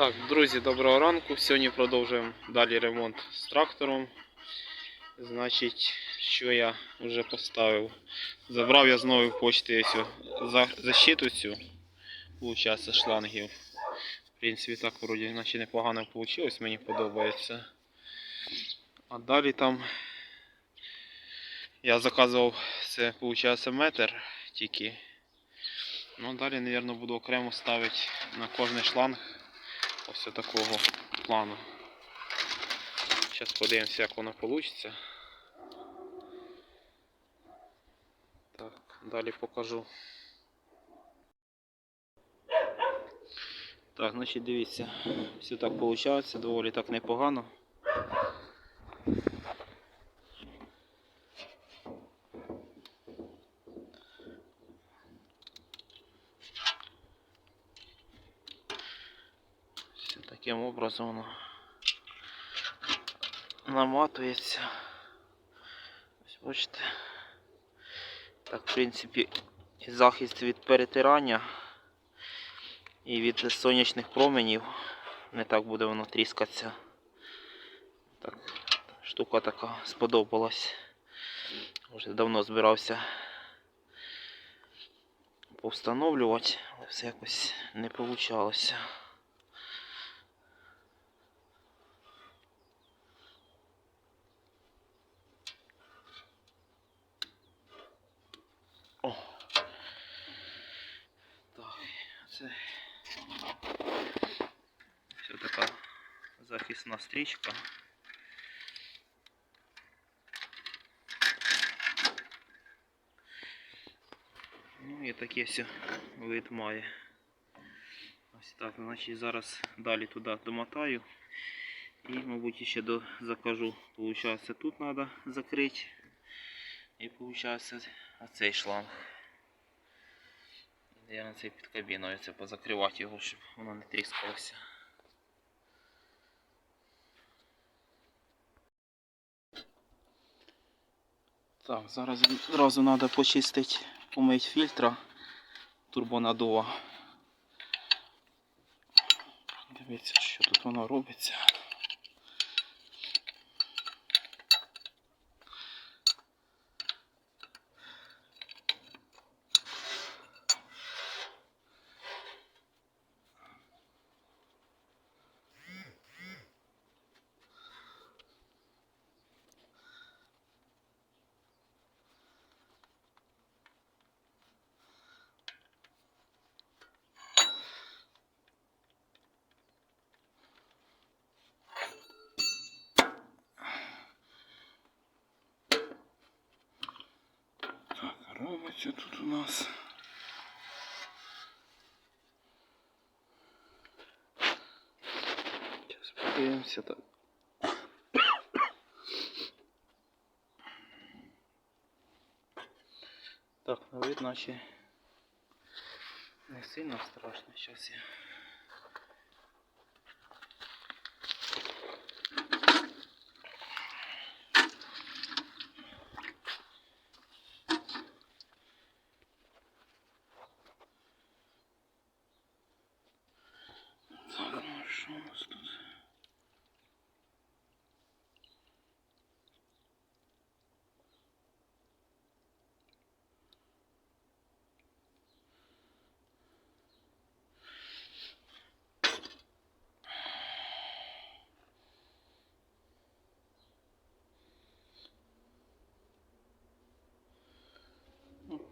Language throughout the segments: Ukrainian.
Так, друзі, доброго ранку. Сьогодні продовжуємо далі ремонт з трактором. Значить, що я вже поставив. Забрав я з нової почти защиту цю. Получається шлангів. В принципі, так вроді наче непогано вийшло, мені подобається. А далі там я заказував це, виходить, метр тільки. Ну, далі, мабуть, буду окремо ставити на кожний шланг ось такого плану. Зараз подивимося, як воно вийде. Так, далі покажу. Так, значить дивіться, все так виходить, доволі так непогано. Все таким образом воно наматується. Ось бачите. Так, в принципі, і захист від перетирання і від сонячних променів. Не так буде воно тріскатися. Так, штука така сподобалась. Вже давно збирався повстановлювати, але все якось не вийшло. О. Так, це все така захисна стрічка. Ну і таке все вид має. Ось так, значить зараз далі туди домотаю. І, мабуть, ще до закажу. Получається, тут треба закрити. І получається оцей шланг. Я на цей під кабіною це позакривати його, щоб воно не тріскалося. Так, зараз одразу треба почистити, помити фільтра турбонадува. Дивіться, що тут воно робиться. Робиться тут у нас. Зараз подивимося так. Так, на вид наче не сильно страшно. Зараз я.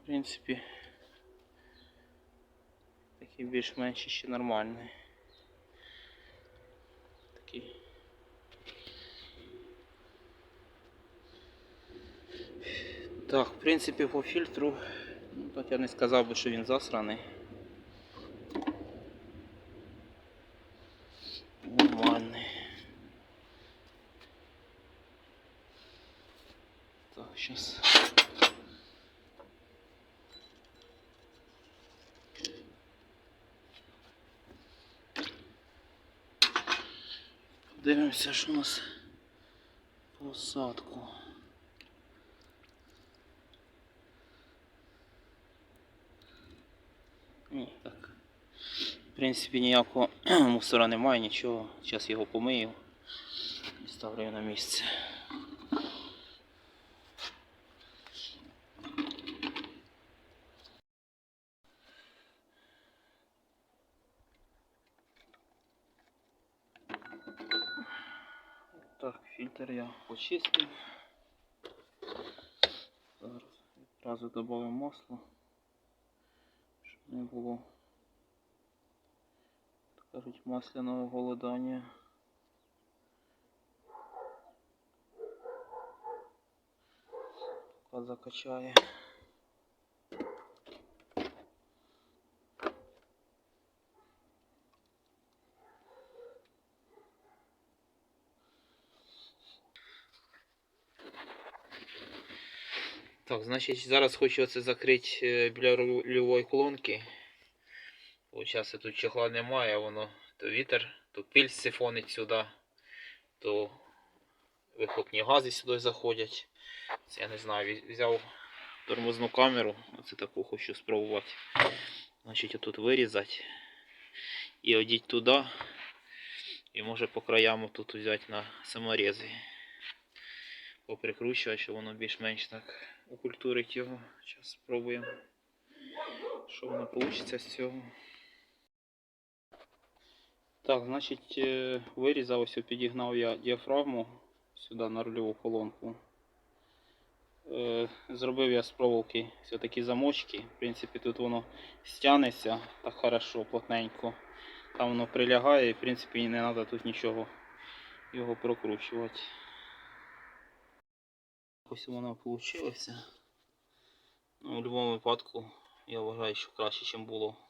Принципі, такий більш-менш ще нормальний. Такий. Так, в принципі, по фільтру, ну, так я не сказав би, що він засраний. Нормальний. Так, сейчас. Дивимося, що у нас посадку. Ні, так. принципі, ніякого мусора немає, нічого. Зараз його помию і ставлю на місце. Так, фільтр я почистив. Зараз відразу додамо масло, щоб не було, кажуть, масляного голодання. Поки закачає. Так, значить, зараз хочу оце закрити е, біля рульової колонки. Зараз тут чехла немає, воно то вітер, то пиль сифонить сюди, то вихлопні гази сюди заходять. Це я не знаю, взяв тормозну камеру, оце таку хочу спробувати. Значить, отут вирізати і одіть туди. І може по краям тут взяти на саморези. Поприкручувати, щоб воно більш-менш так окультурить його. Зараз спробуємо, що воно вийде з цього. Так, значить, е, вирізав, ось підігнав я діафрагму сюди на рульову колонку. Е, Зробив я з проволоки ось такі замочки. В принципі, тут воно стягнеться так хорошо, плотненько. Там воно прилягає і в принципі не треба тут нічого його прокручувати. Ось воно вийшло. Ну, в будь-якому випадку я вважаю, що краще, ніж було